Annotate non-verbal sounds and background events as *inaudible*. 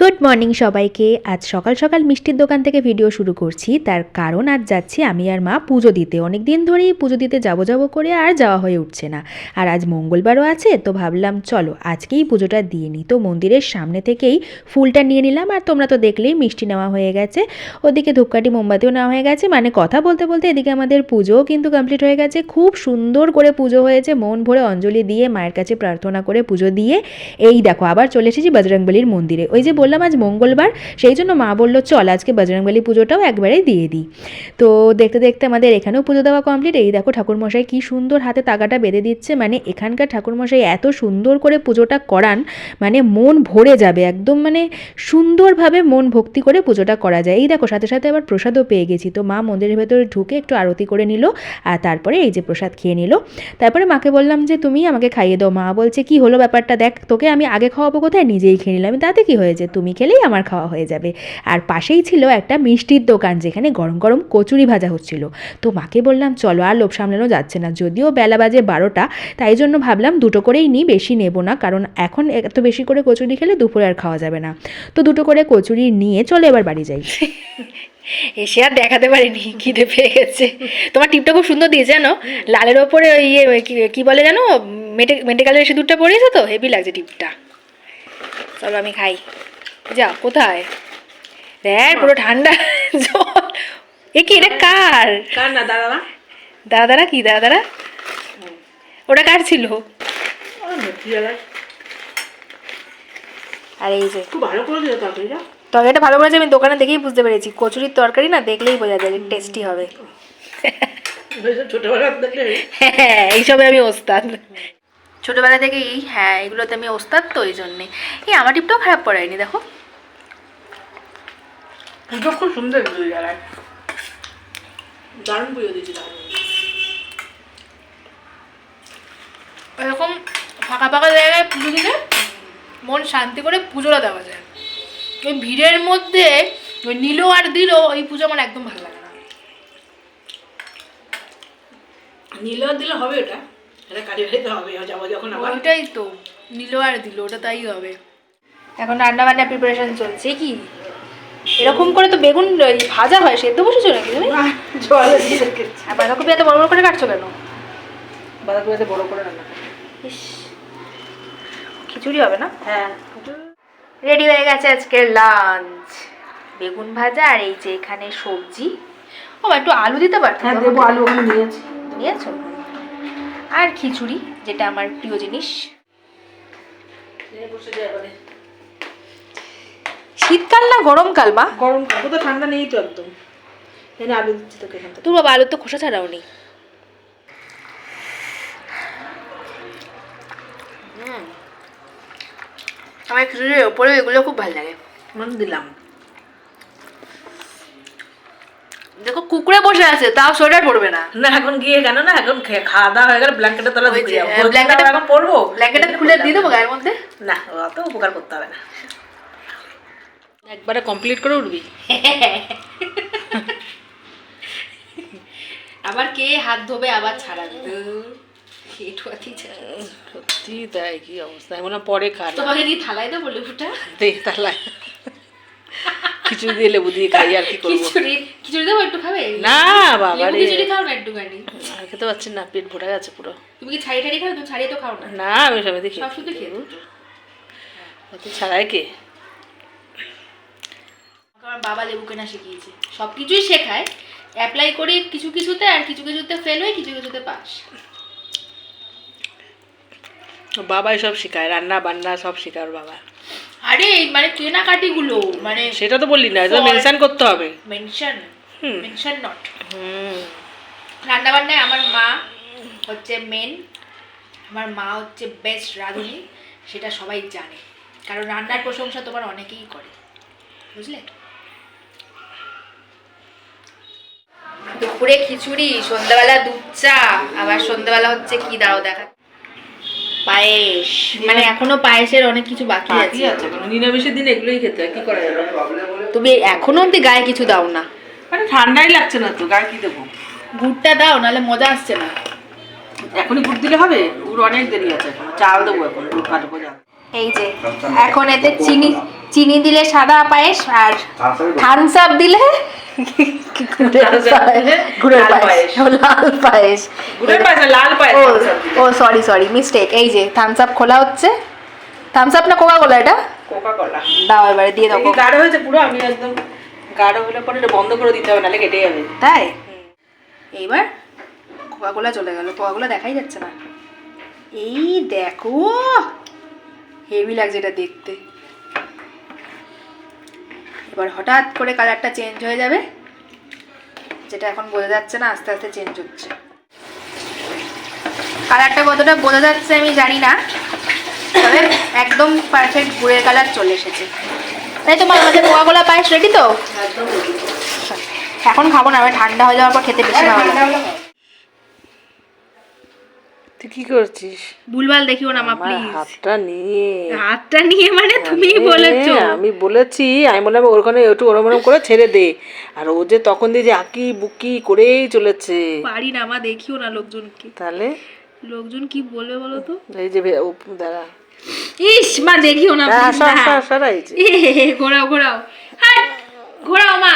Good morning সবাইকে। আজ সকাল সকাল মিষ্টির দোকান থেকে ভিডিও শুরু করছি। তার কারণ আজ যাচ্ছি আমি আর মা পুজো দিতে। অনেক দিন ধরেই পুজো দিতে যাব যাব করে আর যাওয়া হয়ে উঠছে না। আর আজ মঙ্গলবারও আছে, তো ভাবলাম চলো আজকেই পুজোটা দিয়ে নিই তো মন্দিরের সামনে থেকেই ফুলটা নিয়ে নিলাম আর তোমরা তো দেখলেই মিষ্টি নেওয়া হয়ে গেছে। ওদিকে ধূপকাঠি, মোমবাতিও নেওয়া হয়ে গেছে। মানে কথা বলতে বলতে এদিকে আমাদের পুজোও কিন্তু কমপ্লিট হয়ে গেছে। খুব সুন্দর করে পুজো হয়েছে। মন ভরে অঞ্জলি দিয়ে মায়ের কাছে প্রার্থনা করে পুজো দিয়ে। এই দেখো, আবার চলে এসেছি বজরংবলির মন্দিরে। ওই যে বললাম আজ মঙ্গলবার, সেই জন্য মা বলল, চল আজকে বজরংবলী পুজোটাও একবারেই দিয়ে দিই। তো দেখতে দেখতে আমাদের এখানেও পুজো দেওয়া কমপ্লিট এই দেখো ঠাকুরমশাই কি সুন্দর হাতে তাগাটা বেঁধে দিচ্ছে মানে এখানকার ঠাকুরমশাই এত সুন্দর করে পুজোটা করান মানে মন ভরে যাবে, একদম মানে সুন্দরভাবে মন ভক্তি করে পুজোটা করা যায়। এই দেখো সাথে সাথে আবার প্রসাদও পেয়ে গেছি, তো মা মন্দিরের ভেতরে ঢুকে একটু আরতি করে নিল, আর তারপরে এই যে প্রসাদ খেয়ে নিল। তারপরে মাকে বললাম যে, তুমি আমাকে খাইয়ে দাও। মা বলছে, কি হলো ব্যাপারটা দেখ, তোকে আমি আগে খাওয়াবো কোথায়? নিজেই খেয়ে নিলাম। তাতে কি হয়েছে? তুমি খেলেই আমার খাওয়া হয়ে যাবে। আর পাশেই ছিল একটা মিষ্টির দোকান যেখানে গরম গরম কচুরি ভাজা হচ্ছিল। তো মাকে বললাম, চলো আর লোভ সামলানো যাচ্ছে না। যদিও বেলা বাজে বারোটা, তাই জন্য ভাবলাম দুটো করেই নিই, বেশি নেব না। কারণ এখন এত বেশি করে কচুরি খেলে দুপুরে আর খাওয়া যাবে না। তো দুটো করে কচুরি নিয়ে চলো এবার বাড়ি যাই। *laughs* এসে আর দেখাতে পারিনি, খিদে পেয়ে গেছে। তোমার টিপটা খুব সুন্দর দিয়েছে, জানো? লালের ওপরে ওই ইয়ে কি- বলে জানো? মেটে মেটে কালের সিঁদুরটা পরিয়েছে তো? হেভি লাগছে টিপটা। চলো আমি খাই। যা কোথায়? দেখ পুরো ঠান্ডা *laughs* জল। এ কি এটা কার? কার না দাদা না দাদা দাদা কি দাদা দাদা ওটা কার ছিল? আর এই যে। তরকারিটা। ভালো করেছে আমি দোকানে দেখেই বুঝতে পেরেছি। কচুরির তরকারি না দেখলেই বোঝা যায় টেস্টি হবে। হ্যাঁ এইসবে আমি ওস্তাদ। ছোটবেলা থেকেই হ্যাঁ এগুলোতে আমি ওস্তাদ তো ওই জন্যে। এই আমার টিপটাও খারাপ পড়ায়নি দেখো। পুজো খুব সুন্দর দুই জায়গায় দারুণ পুজো দিয়েছি দারুণ এরকম ফাঁকা ফাঁকা জায়গায় পুজো দিলে মন শান্তি করে পুজোটা দেওয়া যায় ওই ভিড়ের মধ্যে ওই নিল আর দিল ওই পুজো আমার একদম ভালো লাগে না. নিলেও দিলে হবে এটা এটা বাড়িতে হবে যাব যখন আবার। ওইটাই তো। নিল আর দিল ওটা তাই হবে। এখন রান্না বান্না প্রিপারেশন চলছে কি? এরকম করে তো বেগুন ভাজা হয় সেদ্ধ বসেছো নাকি তুমি? আর বাঁধাকপি এত বড় বড় করে কাটছো কেন? বাঁধাকপিতে বড় করে রান্না ইস খিচুড়ি হবে না? হ্যাঁ। রেডি হয়ে গেছে আজকের লাঞ্চ বেগুন ভাজা আর এই যে এখানে সবজি। ও একটু আলু দিতে পারতো? হ্যাঁ দেবো আলু ওখানে নিয়েছি। নিয়েছো? আর খিচুড়ি যেটা আমার প্রিয় জিনিস। বসে এবারে। শীতকাল না গরমকাল মা? গরম কাপড় তো ঠান্ডা নেই তো একদম। এখানে আলু দিচ্ছি তোকে এখান থেকে। তোর বাবা আলুর তো খোসা ছাড়াও নেই। আমার খিচুড়ির ওপরে এগুলো খুব ভালো লাগে। মানে দিলাম। দেখো কুকুরে বসে আছে তাও সোয়েটার পরবে না। না এখন গিয়ে কেন না এখন খাওয়া দাওয়া হয়ে গেলে ব্ল্যাঙ্কেটের তলা ঢুকে যাব। এখন পরবো? ব্ল্যাঙ্কেটটা খুলে দিয়ে দেবো গায়ের মধ্যে? না অত উপকার করতে হবে না। একবারে কমপ্লিট করে উঠবি। আবার কে হাত ধোবে আবার ছাড়াবে সত্যি তাই কি অবস্থা? পরে খা। তোমাকে কি থালায় দেবো লেবুটা? দে খিচুড়ি দিয়ে লেবু দিয়ে খাই আর কি করব? খিচুড়ি খিচুড়ি দেবো একটু খাবে? না বাবা রে খিচুড়ি খাও না একটুখানি? আর খেতে পারছি না পেট ভরে গেছে পুরো। তুমি কি ছাড়ি টাড়ি খাও তুমি ছাড়িয়ে তো খাও না। না আমি সবাই দেখি সব শুধু খেয়ে ছাড়াই কে? আমার বাবা লেবু কেনা শিখিয়েছে। সব কিছুই শেখায় অ্যাপ্লাই করি কিছু কিছুতে আর কিছু কিছুতে ফেল হয়ে কিছু কিছুতে পাস বাবাই সব শেখায় রান্না বান্না সব শেখায় বাবা। আরে মানে কেনাকাটিগুলো মানে সেটা তো বললি না এটা মেনশন করতে হবে। Mention mention not hmm. রান্না বান্নায় আমার মা হচ্ছে মেন আমার মা হচ্ছে বেস্ট রাঁধুনি সেটা সবাই জানে। কারণ রান্নার প্রশংসা তোমার অনেকেই করে বুঝলে? দুপুরে খিচুড়ি সন্ধ্যাবেলা দুধ চা আবার সন্ধ্যাবেলা হচ্ছে কি দাও দেখা। পায়েস মানে এখনও পায়েসের অনেক কিছু বাকি আছে। আছে নিরামিষের দিন এগুলোই খেতে হয় কি করা যাবে? তুমি এখনও অব্দি গায়ে কিছু দাও না। মানে ঠান্ডাই লাগছে না তো গায়ে কি দেবো? গুড়টা দাও নাহলে মজা আসছে না। এখনই গুড় দিলে হবে? গুড় অনেক দেরি আছে এখন চাল দেবো এখন গুড় কাটবো এই যে এখন এতে চিনি চিনি দিলে সাদা পায়েস আর থামস আপ দিলে গুড়ের পায়েস। লাল পায়েস। গুড়ের পায়েস লাল পায়েস। ও সরি সরি মিস্টেক এই যে থামস আপ খোলা হচ্ছে। থামস আপ না কোকা কোলা এটা? কোকা কোলা দাও এবারে দিয়ে দাও গাঢ় হয়েছে পুরো আমি একদম গাঢ় হলে পরে এটা বন্ধ করে দিতে হবে নাহলে কেটে যাবে। তাই? এইবার কোকা কোলা চলে গেল। কোকা কোলা দেখাই যাচ্ছে না। এই দেখো হেভি লাগছে এটা দেখতে। এবার হঠাৎ করে কালারটা চেঞ্জ হয়ে যাবে। যেটা এখন বোঝা যাচ্ছে না আস্তে আস্তে চেঞ্জ হচ্ছে। কালারটা কতটা বোঝা যাচ্ছে আমি জানি না তবে একদম পারফেক্ট গুড়ের কালার চলে এসেছে। তাই তোমার আমাদের কোকা কোলা পায়েস রেডি তো? এখন খাব না আমি ঠান্ডা হয়ে যাওয়ার পর খেতে বেশি ভালো লাগে। তুই কি করছিস? ভুলভাল দেখিও না মা প্লিজ হাতটা নিয়ে। হাতটা নিয়ে মানে তুমি বলেছ। আমি বলেছি আমি বললাম ওখানে একটু ওরম ওরম করে ছেড়ে দে। আর ও যে তখন দিয়ে যে আঁকি বুকি করেই চলেছে। পারি না মা দেখিও না লোকজনকে। তাহলে? লোকজন কি বলবে বলো তো? এই যে ও দাঁড়া। ইস মা দেখিও না হ্যাঁ, ঘোরাও ঘোরাও। হাট ঘোরাও মা।